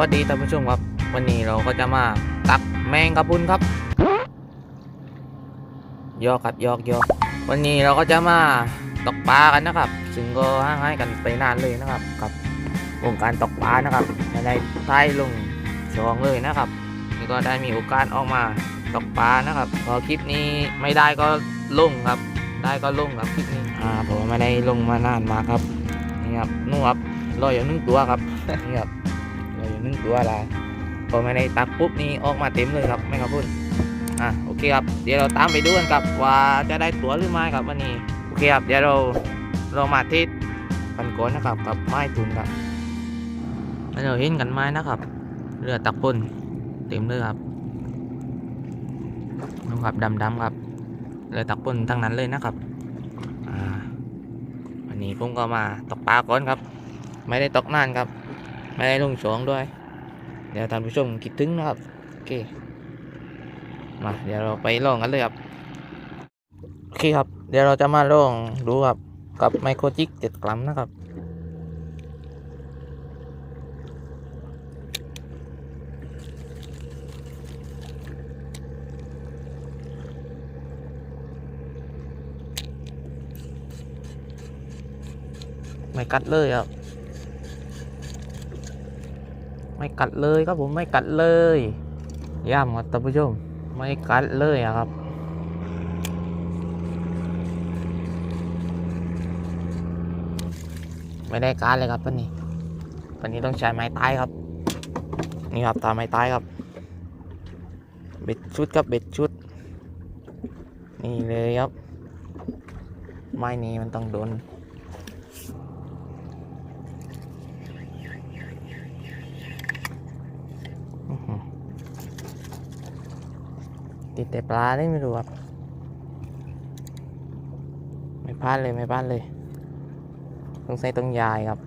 วัสดีท่านผู้ชมครับ วันนี้เราก็จะมาตักแมงกะพุนครับยอกครับยอกยอกวันนี้เราก็จะมาตกปลากันนะครับ ซึ่งก็ห่างหายกันไปนานเลยนะครับ กับวงการตกปลานะครับไม่ได้ใต้ลงช่องเลยนะครับนี่ก็ได้มีโอกาสออกมาตกปลานะครับ พอคลิปนี้ไม่ได้ก็ลงครับ ได้ก็ลงครับคลิปนี้อ่าผมไม่ได้ลงมานานมากครับนี่ครับนู่นครับรออยู่หนึ่งตัวครับนี่ครับ รออยู่หนึ่งตัวละพอม่ได้ตักปุ๊บนี่ออกมาเต็มเลยครับไม่ครับพุ่นอะโอเคครับเดี๋ยวเราตามไปดูกันครับว่าจะได้ตัวหรือไม่ครับวันนี้โอเคครับเดี๋ยวเราเรามาที่ปันโกอนนะครับกับไม้ตุนครับแล้วเราเห็นกันไหมนะครับ เรือตักพุ่นเต็มเลยครับดูครับดำๆครับเรือตักปนทั้งนั้นเลยนะครับอ่าวันนี้ผมก็มาตกปลาก่อนครับ ไม่ได้ตกนานครับ ไม่ได้ลงสองด้วย เดี๋ยวท่านผู้ชมคิดถึงนะครับโอเคมาเดี๋ยวเราไปลองกันเลยครับโอเคครับ เดี๋ยวเราจะมาลองดูครับกับไมโครจิกเจ็ดกรัมนะครับไม่กัดเลยครับ ไม่กัดเลยครับผมไม่กัดเลยย่ำครับท่านผู้ชมไม่กัดเลยอะครับไม่ได้การเลยครับตอนนี้ตอนนี้ต้องใช้ไม้ตายครับ นี่ครับตามไม้ตายครับ เบ็ดชุดครับเบ็ดชุด นี่เลยครับ ไม้นี้มันต้องโดน อื้อหือ ติดแต่ปลาได้ไม่รู้ครับไม่พลาดเลยไม่พลาดเลยต้องใส่ตรงยายครับ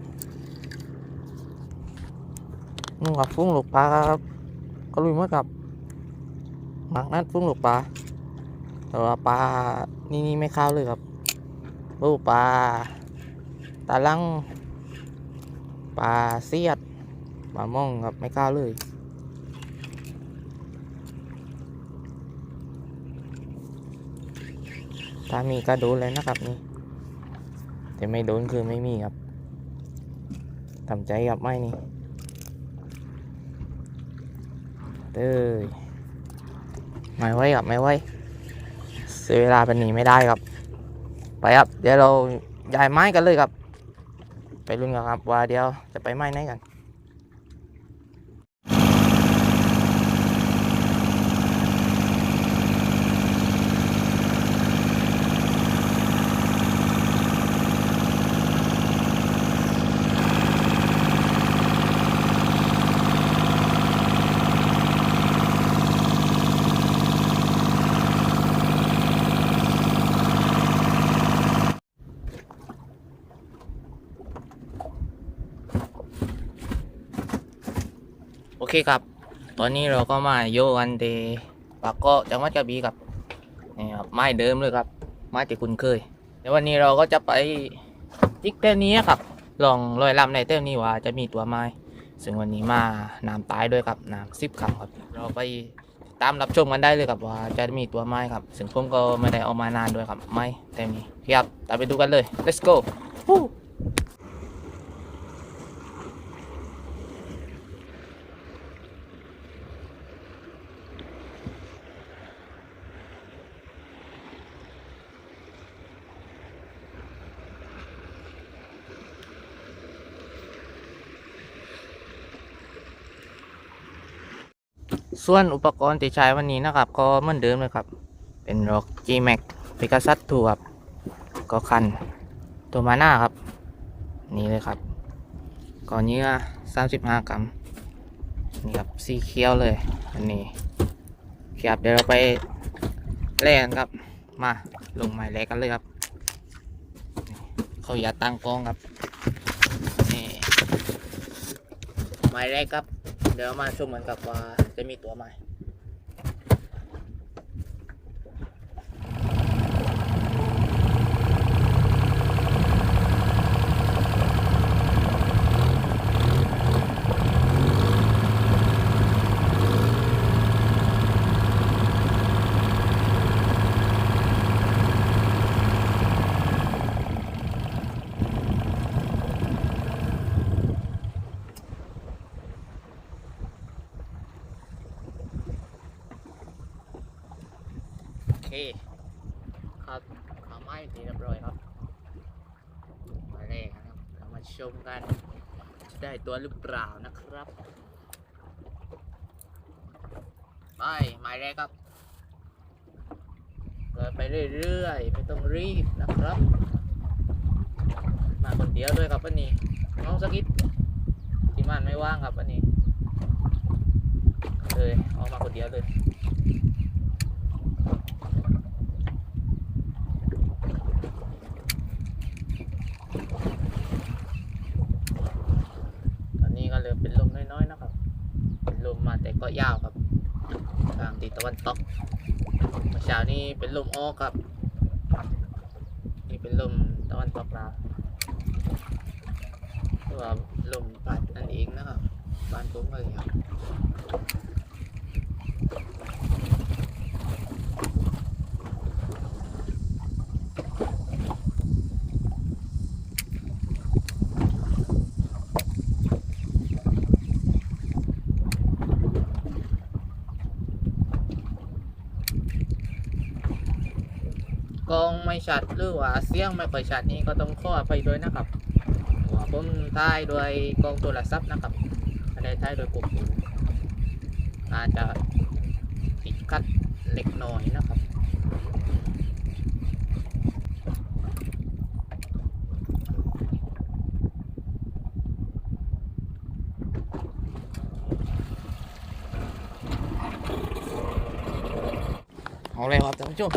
นุ่งกับฟุ้งหลูกปลาครับก็ลุยมดกับหมักนัดฟุ้งหลูกปลาแต่ว่าปลานี่นี่ไม่เข้าเลยครับลูกปลาตาลังปลาเสียดปลามองครับไม่เข้าเลย ถ้ามีก็โดนเลยนะครับนี่แต่ไม่โดนคือไม่มีครับทำใจกับไม่นี่เต้ยไม่ไหวครับไม่ไหวเสียเวลาเป็นหนีไม่ได้ครับ ไปครับ เดี๋ยวเราย้ายไม้กันเลยครับ ไปลุ้นกันครับว่าเดี๋ยวจะไปไม้ไหนกัน โอ เคครับ ตอนนี้เราก็มาโยกันเดปากกาะจังหวัดกระบี่ครับนี่ครับไม้เดิมเลยครับ ไม้ที่คุณเคยเดี๋ยววันนี้เราก็จะไปจิกเต้นนี้ครับ ลองลอยลำในเต้นนี้ว่าจะมีตัวไม้ ซึ่งวันนี้มาน้ำตายด้วยครับน้ำซิบคำครับ เราไปตามรับชมกันได้เลยครับว่าจะมีตัวไม้ครับ ซึ่งผมก็ไม่ได้เอามานานด้วยครับ ไม้เต้นนี้ครับตามไปดูกันเลย let's go ส่วนอุปกรณ์ที่ใช้วันนี้นะครับ ก็เหมือนเดิมเลยครับ เป็นร็อก G Max p e g a s u s 2ครับ ก็คันตัวมาหน้าครับ นี่เลยครับ ก่อนเนื้อ35 กรัม นี่ครับสีเขียวเลย อันนี้ครับเดี๋ยวเราไปแล่กันครับ มาลงไม้แรกกันเลยครับ เขาอย่าตั้งกองครับนี่ไม้แรกครับ เดี๋ยวมาชมกันกับว่า จะมีตัวใหม่ ครับขาไม้ตีเรียบร้อยครับมาแรกนะครับ เรามาชมกัน จะ ได้ตัวหรือเปล่านะครับ ไปหมายแรกครับเดินไปเรื่อยๆไม่ต้องรีบนะครับ มาคนเดียวด้วยครับวันนี้ น้องสกิดที่มันไม่ว่างครับวันนี้เลยเอามาคนเดียวเลย ตอนนี้ก็เริ่มเป็นลมน้อยๆนะครับ เป็นลมมาแต่ก็ยาวครับ ตีตะวันตกเมื่อเช้านี้เป็นลมออกครับ นี่เป็นลมตะวันตกลาวหรือว่าลมพัดนั่นเองนะครับ บ้านผมก็เลยครับ ชัดหรือว่าเสียงไม่ค่อยชัดนี่ก็ต้องขออภัยด้วยนะครับว่าผมถ่ายด้วยกล้องโทรศัพท์นะครับไม่ได้ถ่ายโดยกลุ่มอาจจะติดขัดเล็กน้อยนะครับเอาเลยครับท่านผู้ชม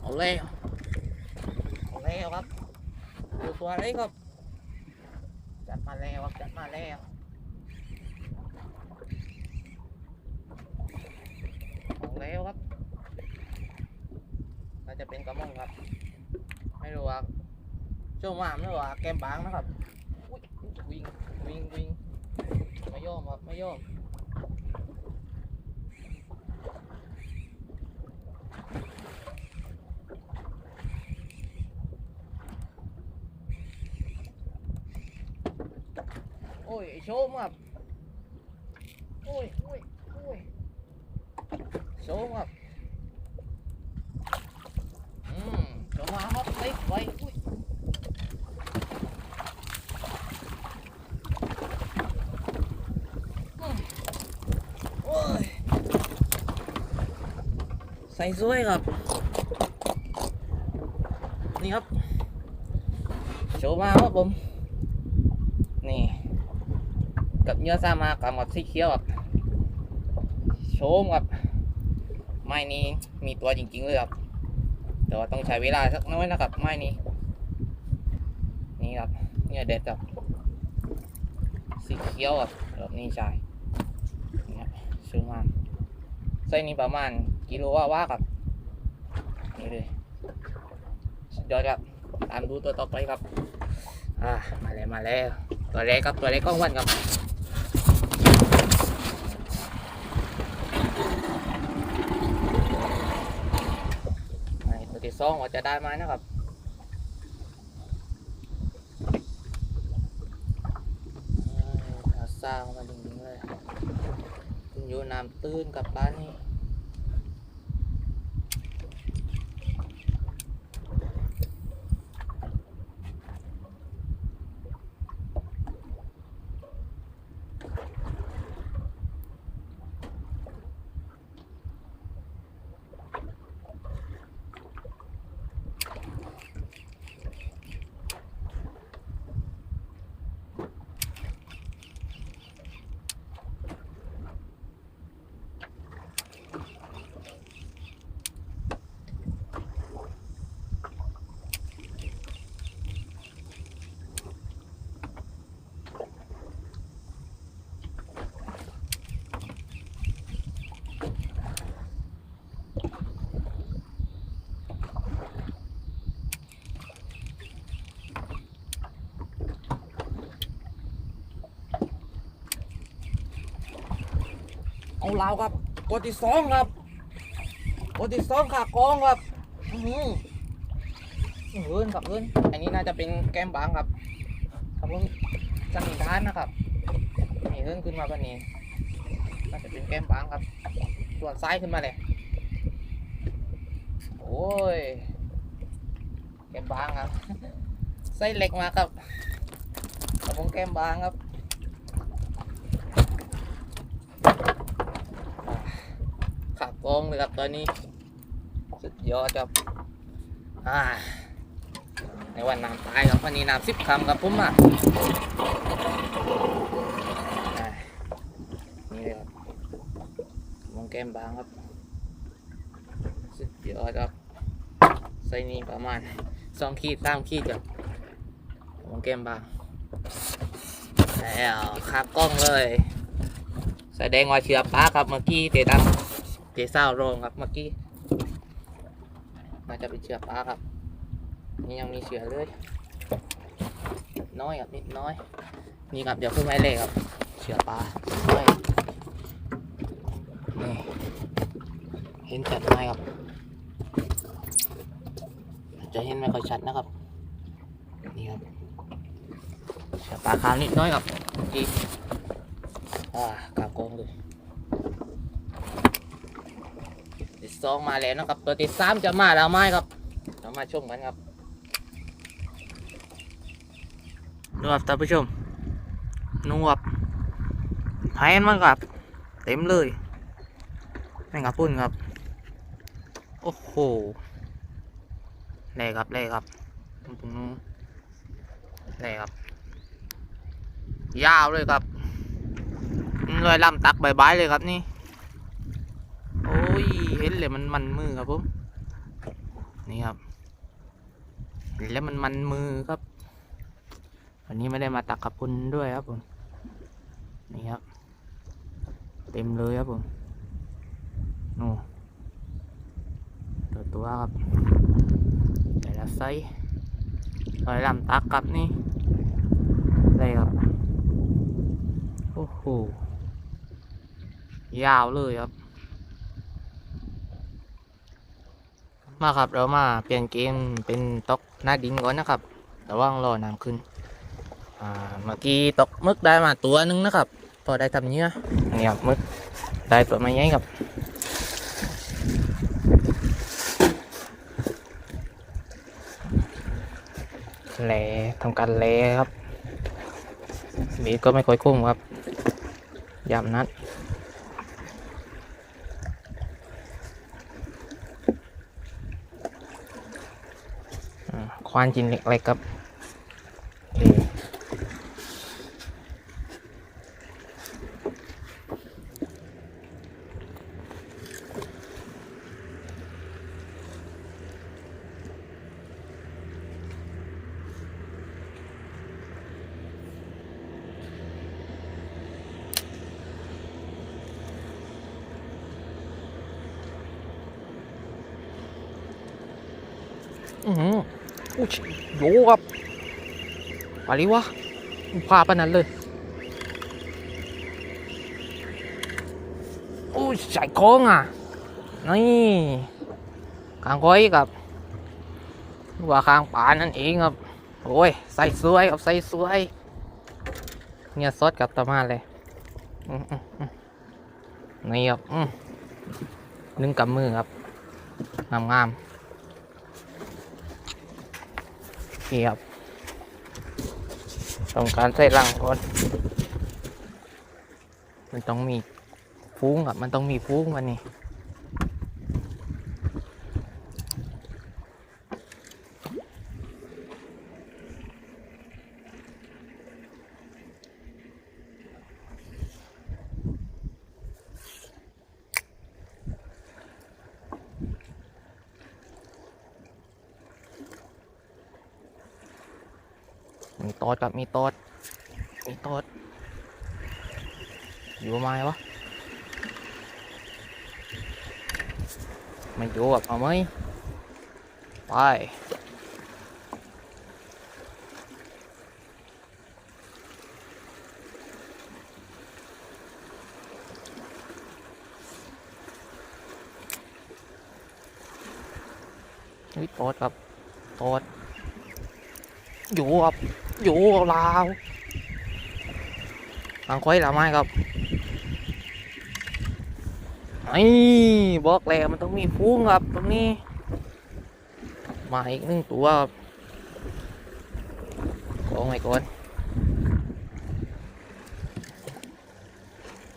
เอาเลยเอาเลยครับดู ตัวอะไรครับ จัดมาแล้วครับจัดมาแล้วเอาแล้วครับน่าจะเป็นกระมงครับ ไม่รู้ว่าช่วงว่างไม่รู้ว่าแกมบางนะครับวิ่งวิ่งวิ่งไม่ยอมครับไม่ยอม โอ้ยไอ้โชมครับโอ้ยโอ้ยโอ้ยโชมครับอืมโชมมาครับเล็กไว้อุ้ยอืมโอ้ยใส่สวยครับ นี่ครับโชว์มาครับผม นี่ กับ เนื้อซามากับหมดสีเขียวครับโชมครับไม้นี้มีตัวจริง ๆ เลยครับแต่ว่าต้องใช้เวลาสักน้อยนะครับไม้นี้นี่ครับเนี่ยเด็ดครับสีเขียวครับแบบนี้ใช่เนี่ยซื้อมาไส้นี้ประมาณกิโลว่าว่าครับนี่เลยสุดยอดครับตามดูตัวต่อไปครับ อ่า มาแล้ว มาแล้ว ตัวแรกครับ ตัวแรกก้องวันครับไอ้ตัวที่สองว่าจะได้ไหมนะครับอ้าซาข้ามาดึงๆเลยคุณอยู่น้ำตื้นกับร้าน นี้เอาลาวครับกดที่สองครับกดที่สองขากองครับอือหือเอินครับเอินอันนี้น่าจะเป็นแก้มบางครับครับผมสันนิษฐานนะครับนี่เอินขึ้นมาแบบนี้น่าจะเป็นแก้มบางครับส่วนซ้ายขึ้นมาเลยโอ้ยแก้มบางครับไส้เล็กมาครับกระพงแก้มบางครับอ่าขับก องเลยครับตอนนี้ สุดยอดครับอ่าในวันน้ำตายครับวันนี้น้ำสิบคำครับผมอะนี่เลยครับมองแก้มบางครับ สุดยอดครับไซส์นี้ประมาณสองขีดสามขีดครับมองแก้มบางแล้วครับกล้องเลย แสดงว่าเชือป้าครับเมื่อกี้เตะดำเตะ เศร้าโรงครับเมื่อกี้น่าจะเป็นเชือกปลาครับ นี่ยังมีเชือกเลยน้อยครับนิดน้อย นี่ครับเดี๋ยวขึ้นไม้เลยครับเชือกปลานี่เห็นชัดไหมครับ จะเห็นไม่ค่อยชัดนะครับ นี่ครับเชือกปลาขาวนิดน้อยครับเมื่อกี้อ่ากากองเลย ติด สองมาแล้วนะครับ ตัวติดสามจะมาแล้วไหมครับเรามาชมกันครับดูครับท่านผู้ชมนูครับไผ่มันครับ เต็มเลยแม่งกับพุ่นครับ โอ้โหแร่ครับแร่ครับตรงนู้นแร่ครับ ยาวเลยครับรอยลำตักใบายๆเลยครับนี่ โอ้ย เลยมันมันมือครับผมนี่ครับ แล้วมันมันมือครับ วันนี้ไม่ได้มาตักกับคุณด้วยครับผมนี่ครับ เต็มเลยครับผมนู่ตัวตัวครับแต่ละไซส์รอยลำตักครับนี่ได้ครับโอ้โหยาวเลยครับ มาครับเรามาเปลี่ยนเกมเป็นตกหน้าดินก่อนนะครับระว่างรอน้ำขึ้นอ่าเมื่อกี้ตกมึกได้มาตัวหนึงนะครับ พอได้ทำเนื้อนนี้ครับมึกได้ตัวมาใหญ่ครับแหลทำการแหลครับบีก็ไม่ค่อยคุ้มครับยำนัด ควานจินเล็กๆครับโอเคอือหือ อู้ชิโยครับ ไปดิวะพาปานนั้นเลยอู้ใส่โค้งอะนี่กลางก้อยกับว่าข้างป่านั่นเองครับโอ้ยใส่สวยครับใส่สวยเนี่ยซดกับตะมาเลยอืมอืมอืมนี่ครับอืมนึ่งกับมือครับงามงามๆนี่ครับ ต้องการใส่รังก่อน มันต้องมีฟุ้งครับ มันต้องมีฟุ้งวันนี้ มีโตดกับมีโตดมีโตดอยู่ไหมวะไม่อยู่กับเอาไหมไปนี่โตดครับโตดอยู่ครับ อยู่กับเราทางควายละไม้ครับไอ้บอกแล้วมันต้องมีฟุ้งครับตรงนี้ มาอีกหนึ่งตัวครับโกงไว้ก่อน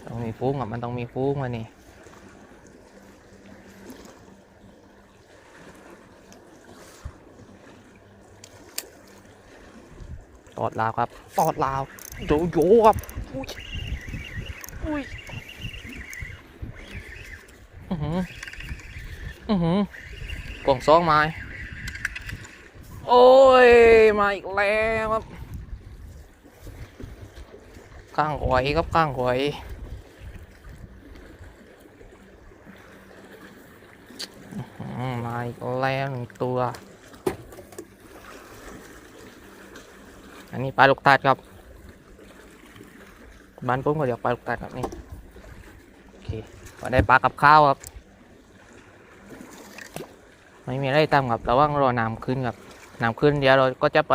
ต้องมีฟูงครับมันต้องมีฟูงมานี่ อดลาวครับ ตอดลาวโยโย่ครับ อุ้ย อุ้ย อือหือ อือหือกล่องซองไม้โอ้ย มาอีกแล้วครับ ข้างหวยครับข้างหวยอื้อหือมาอีกแล้วหนึ่งตัว อันนี้ปลาลูกตาดครับบ้านผมก็เรียกปลาลูกตาดครับนี่โอเคก็ได้ปลากับข้าวครับ ไม่มีอะไรตามครับระวังรอน้ำขึ้นครับน้ำขึ้นเดี๋ยวเราก็จะไป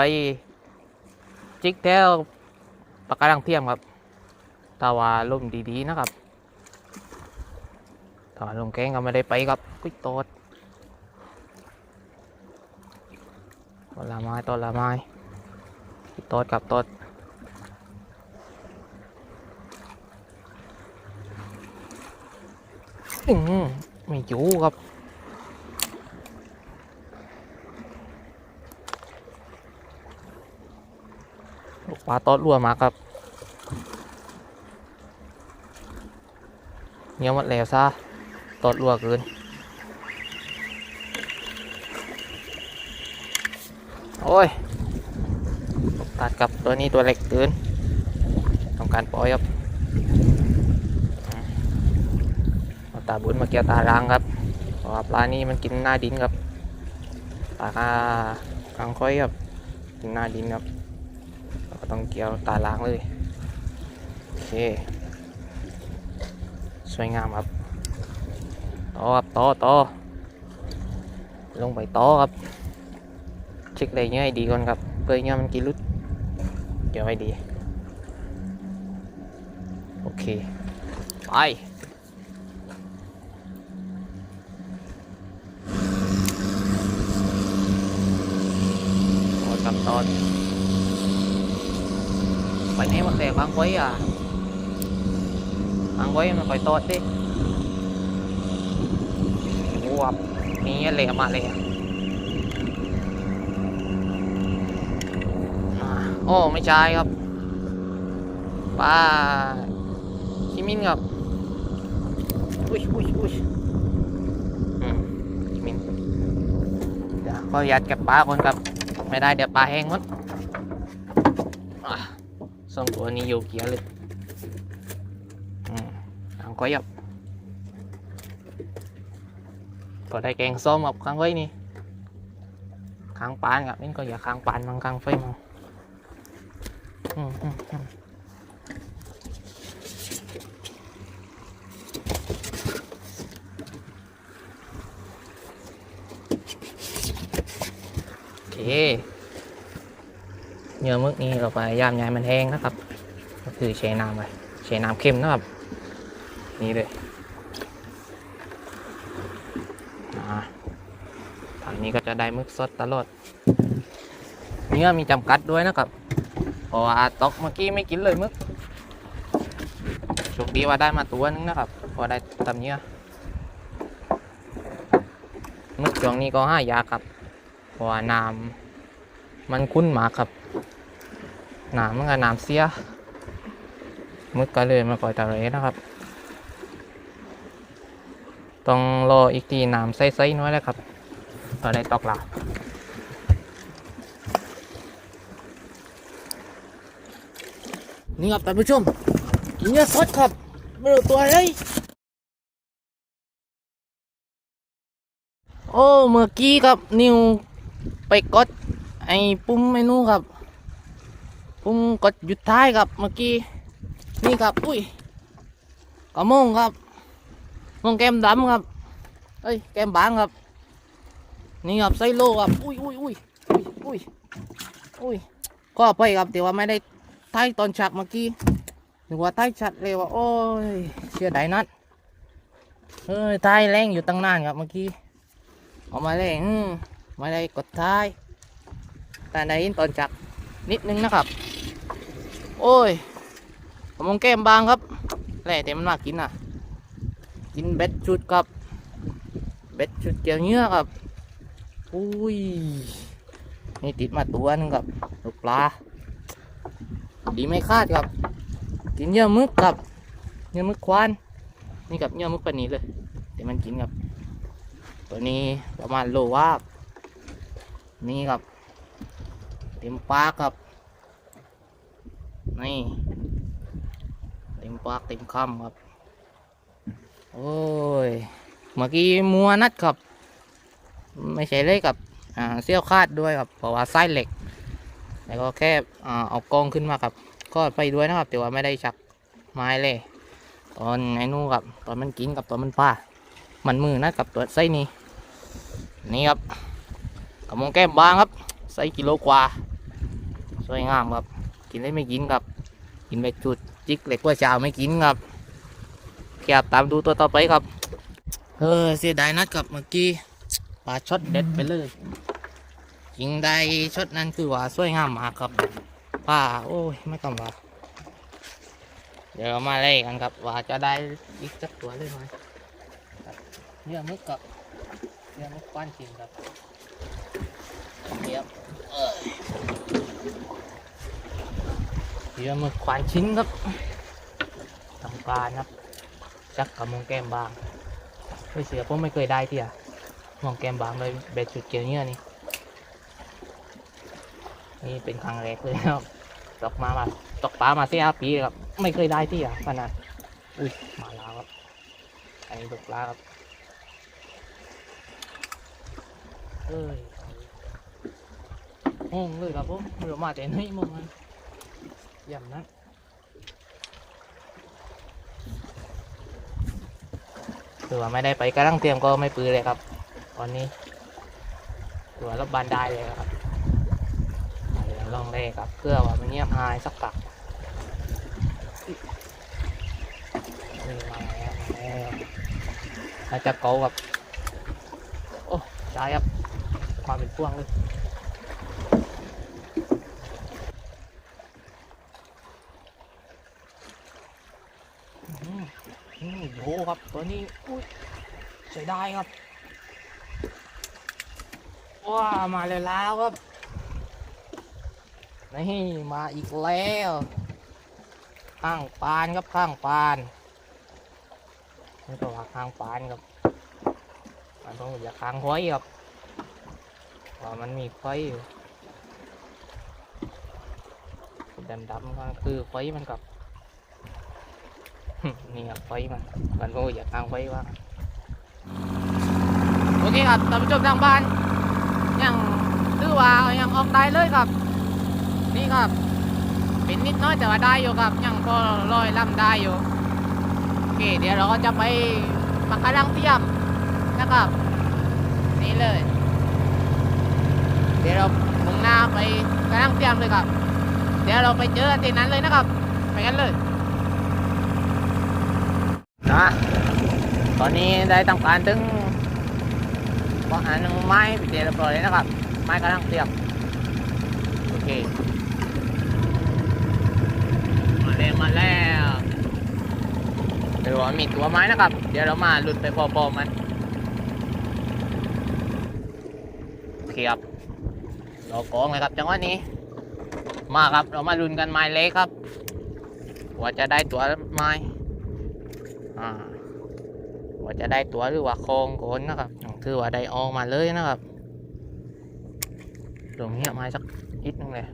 จิกแถวปากการังเทียมครับถ้าวาล่มดีๆนะครับถ้าวาลมแกงก็ไม่ได้ไปครับกุ้ยโตดต้นละไม้ต้นละไม้ โตดกับโตดอืมไม่อยู่ครับลูกปลาตอดรัวมาครับเงี้ยหมดแล้วซะตอดรัวเกินโอ้ย ตัดกับตัวนี้ตัวเล็กเกินทำการปล่อยครับเอาตาบุญมาเกี่ยวตารังครับเพราะปลานี้มันกินหน้าดินครับปลากากังค่อยครับกินหน้าดินครับเราก็ต้องเกี่ยวตาล้างเลยโอเคสวยงามครับต่อครับต่อต่อลงไปต่อครับเช็คอะไรเงี้ยดีก่อนครับ เพื่อเงี้ยมันกินลุดเกี่ยวไว้ดี โอเค ไปต่อกับตอนไปไหนมาแขกบางไว้อะบางไว้มันคอยตอดดิวับนี่อะไรมาเลยอะอ่า โอ้ไม่ใช่ครับป้าคิมินครับอุ้ยอุ้ยอุ้ยอืมคิมินเดี๋ยวก็ยัดเก็บปลาคนครับ ไม่ได้เดี๋ยวปลาแห้งหมดอะสองตัวนี้โยเกียเลยอืมทางก้อยยับก็ได้แกงส้มกับข้างไว้นี่ข้างปานกับนี่ก็อย่าข้างปานมังข้างไฟมังอืมอืมอืมโอ เคเนื้อมึกนี้เราไปย่ามยายมันแห้งนะครับ ก็คือแช่น้ำไปแช่น้ำเค็มนะครับ นี่เลยอ่าทางนี้ก็จะได้มึกสดตลอดเนื้อมีจำกัดด้วยนะครับ เพราะว่าตอกเมื่อกี้ไม่กินเลยมึกโชคดีว่าได้มาตัวนึงนะครับพอได้ตำเนื้อมึกช่วงนี้ก็ห้ายาครับเพราะว่าน้ำมันคุ้นมากครับน้ำมันก็น้ำเสียมึกก็เลยมาปล่อยตะเรนะครับ ต้องรออีกทีน้ำใสๆน้อยแล้วครับต่อได้ตอกหลา นี่ครับท่านผู้ชมเนื้อสดครับไม่รู้ตัวอะไรโอ้เมื่อกี้ครับนิวไปกดไอ้ปุ่มเมนูครับผมกดหยุดท้ายครับเมื่อกี้นี่ครับอุ้ยกระมงครับมงแก้มดำครับเอ้ยแก้มบางครับ นี่ครับไซโลครับอุ้ยอุ้ยอุ้ยอุ้ยอุ้ยอุ้ยก็ไปครับแต่ว่าไม่ได้ ท้ายตอนฉากเมื่อกี้นึกว่าท้ายชัดเลยว่าโอ้ยเชื่อได้นัดเอ้ยท้ายแรงอยู่ตั้งนานครับเมื่อกี้ออกมาเลยอืมไม่ได้กดท้ายแต่ได้ยินตอนจักนิดนึงนะครับ โอ้ยผมมองแก้มบางครับแหล่แต่มันมากินอะ กินเบ็ดชุดครับเบ็ดชุดเกี่ยวเนื้อครับอุ้ยนี่ติดมาตัวนึงครับลูกปลา ดีไม่คาดครับ กินเยื่อมึกครับเยื่อมึกควานนี่กับเยื่อมึกปานี้เลยเดี๋ยวมันกินครับ ตัวนี้ประมาณโลว่านี่ครับ เต็มปากครับนี่เต็มปากเต็มคำครับ โอ้ยเมื่อกี้มัวนัดครับ ไม่ใช่เลยกับอ่าเสี้ยวคาดด้วยครับเพราะว่าไส้เหล็ก แล้วก็แค่อ่าเอากล้องขึ้นมาครับก็ไปด้วยนะครับแต่ว่าไม่ได้ชักไม้เลย ตอนไอ้นู่นครับตอนมันกินกับตอนมันป้ามันมือนัดกับตัวไส้นี้นี่ครับกระมงแก้มบางครับไส้กิโลกว่าสวยงามครับ กินได้ไม่กินครับ กินไปจุดจิกเหล็กว่าเช้าไม่กินครับแคบตามดูตัวต่อไปครับเออเสียดายนัดกับเมื่อกี้ปลาช็อตเด็ดไปเลย ยิงได้ช็อตนั้นคือว่าสวยงามมากครับป้าโอ้ยไม่ต้องว่าเดี๋ยวมาเล่กันครับ ว่าจะได้อีกสักตัวเลยไหมเยื่อมึกกับเยื่อมึกป้านจริงครับเดี๋ยวเอ้ยเยื่อมึกควานชิ้นครับทำกาครับจักกับมงแก้มบางไม่เสียผมไม่เคยได้ที่อะมองแก้มบางเลยเบ็ดจุดเกี่ยวเนี่ยนี่ นี่เป็นครั้งแรกเลยครับตกมามาตกปลามาสี่ห้าปีแล้วครับ ไม่เคยได้ที่อะขนาดอุ้ยมาแล้วครับ อันนี้ตกปลาครับเอ้ยงงเลยครับผมไม่รู้มาแต่ไหนมึงมันเย่ำนะถือว่าไม่ได้ไปกระลังเตรียมก็ไม่ปืนเลยครับ ตอนนี้ถือว่ารบบานได้เลยครับเดี๋ยว ลองเลยครับเพื่อว่ามันเงียบหายสักปักมาแล้วมาแล้วน่าจะเกากับ โอ้ใช่ครับ ความเป็นพ่วงเลยอื้อหืออืมโหครับตัวนี้อุ้ยใช้ได้ครับว้ามาเลยแล้วครับ นี่มาอีกแล้วข้างปานครับข้างปานนี่ก็ว่าข้างปานครับมันต้องอย่าข้างห้อยครับเพราะมันมีไฟอยู่ดำๆก็คือไฟมันกับนี่ครับไฟมันมันก็อย่ากทางไฟว่าโอเคครับท่านผู้ชมทางบ้านยังถือว่ายังออกได้เลยครับ นี่ครับเป็นนิดน้อยแต่ว่าได้อยู่ครับ ยังพอลอยล่ำได้อยู่โอเค เดี๋ยวเราก็จะไปปักกระดังเทียมนะครับ นี่เลย เดี๋ยวเรามุ่งหน้าไปกระดังเทียมเลยครับ เดี๋ยวเราไปเจอที่นั้นเลยนะครับ ไปกันเลยนะตอนนี้ได้ทำการถึงวางอันไม้ไปเจริญปล่อยเลยนะครับ ไม้กำลังเตรียมโอเค มาแล้วเดี๋ยวมีตัวไม้นะครับ เดี๋ยวเรามาหลุดไปพอๆมันโอเคครับเรากองเลยครับจังหวะนี้ มาครับเรามาลุนกันไม้เล็กครับว่าจะได้ตัวไม้อ่าว่าจะได้ตัวหรือว่าโครงโกนนะครับถือว่าได้ออกมาเลยนะครับตรงเนี้ยมาสักนิดนึงเลย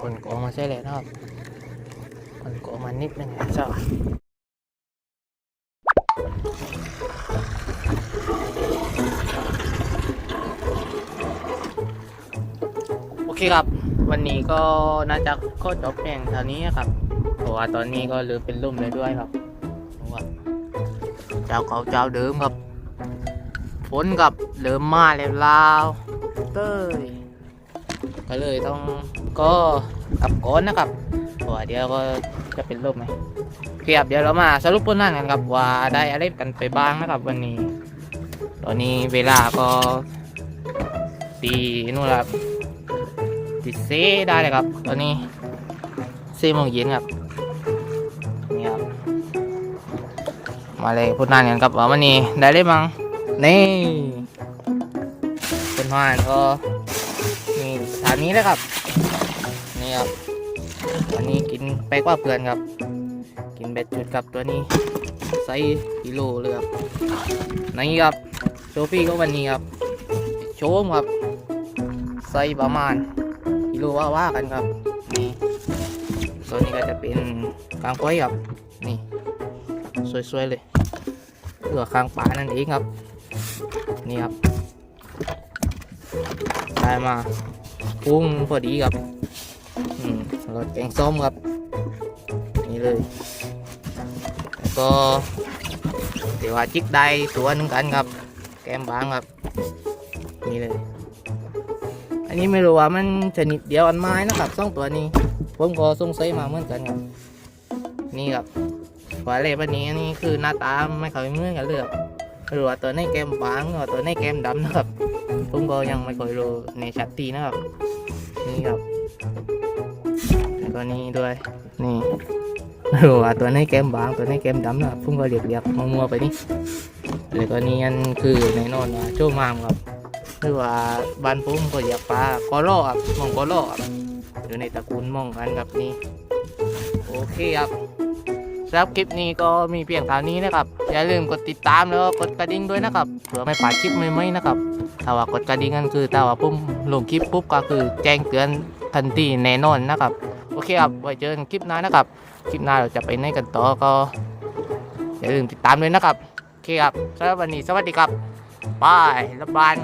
คนก็ออกมา ใช่เลยนะครับคนก็ออกมานิดนึงนะเจ้าโอเคครับ วันนี้ก็น่าจะโคตรจบเพียงเท่านี้ครับเพราะว่าตอนนี้ก็ลือเป็นลุ่มเลยด้วยครับเพราะว่าเจ้าเก่าเจ้าเดิมครับฝนกับเริ่มมาแล้วลาวเต้ย ก็เลยต้องก็กลับก่อนนะครับเพราะว่าเดี๋ยวก็จะเป็นลมไหมเคครับเดี๋ยวเรามาสรุปผลงานกันครับว่าได้อะไรกันไปบ้างนะครับวันนี้ ตอนนี้เวลาก็ตีนู่นละครับตีเซได้เลยครับ ตอนนี้สี่โมงเย็นครับนี่ครับมาเลยพูดนานกันครับว่าวันนี้ได้เลยมั้งนี่เป็นหวานก็ มีสถานีแล้วครับ นี่ครับวันนี้กินไปกว่าเพื่อนครับ กินเบ็ดจุดกับตัวนี้ไซส์กิโลเลยครับนี่ครับโชฟี่ก็วันนี้ครับ โชมครับไซส์ประมาณกิโลว่าว่ากันครับ นี่ตัวนี้ก็จะเป็นกลางก้อยครับ นี่ สวยๆเลยเพื่อข้างป่านั่นเองครับ นี่ครับ ได้มา พุ่งพอดีครับอรสแกงส้มครับ นี่เลย แล้วก็เดี๋ยวจิกได้ตัวหนึงกันครับ แกมบางครับ นี่เลย อันนี้ไม่รู้ว่ามันชนิดเดียวอันไม้นะครับสองตัวนี้ ผมก็สงสัยมาเหมือนกันครับ นี่ครับว่าอะไรวันนี้นี่คือหน้าตาไม่เคยเหมือนกันเลยครับไม่รู้ว่าตัวในแกมบางหรือว่าตัวในแกมดำนะครับ ผมก็ยังไม่ค่อยรู้ในชัดตีนะครับ นี่ครับแล้วก็นี่ด้วย นี่ไม่รู้ว่าตัวในแก้มบางตัวในแก้มดำนะครับผมก็เรียกเรียกมัวๆไปนี่แล้วก็นี่อันคือในนอนโจมามครับหรือว่าบ้านผมก็อยากปลากอล่อครับมองกอล่อครับอยู่ในตระกูลมองกันครับนี่โอเคครับ สำหรับคลิปนี้ก็มีเพียงเท่านี้นะครับ อย่าลืมกดติดตามแล้วก็กดกระดิ่งด้วยนะครับเพื่อไม่พลาดคลิปใหม่ๆนะครับถ้าว่ากดกระดิ่งนั่นคือถ้าว่าผมลงคลิปปุ๊บก็คือแจ้งเตือนทันทีแน่นอนนะครับ โอเคครับ ไว้เจอกันคลิปหน้านะครับ คลิปหน้าเราจะไปไหนกันต่อก็ อย่าลืมติดตามด้วยนะครับ โอเคครับสำหรับวันนี้สวัสดีครับบายรับบาน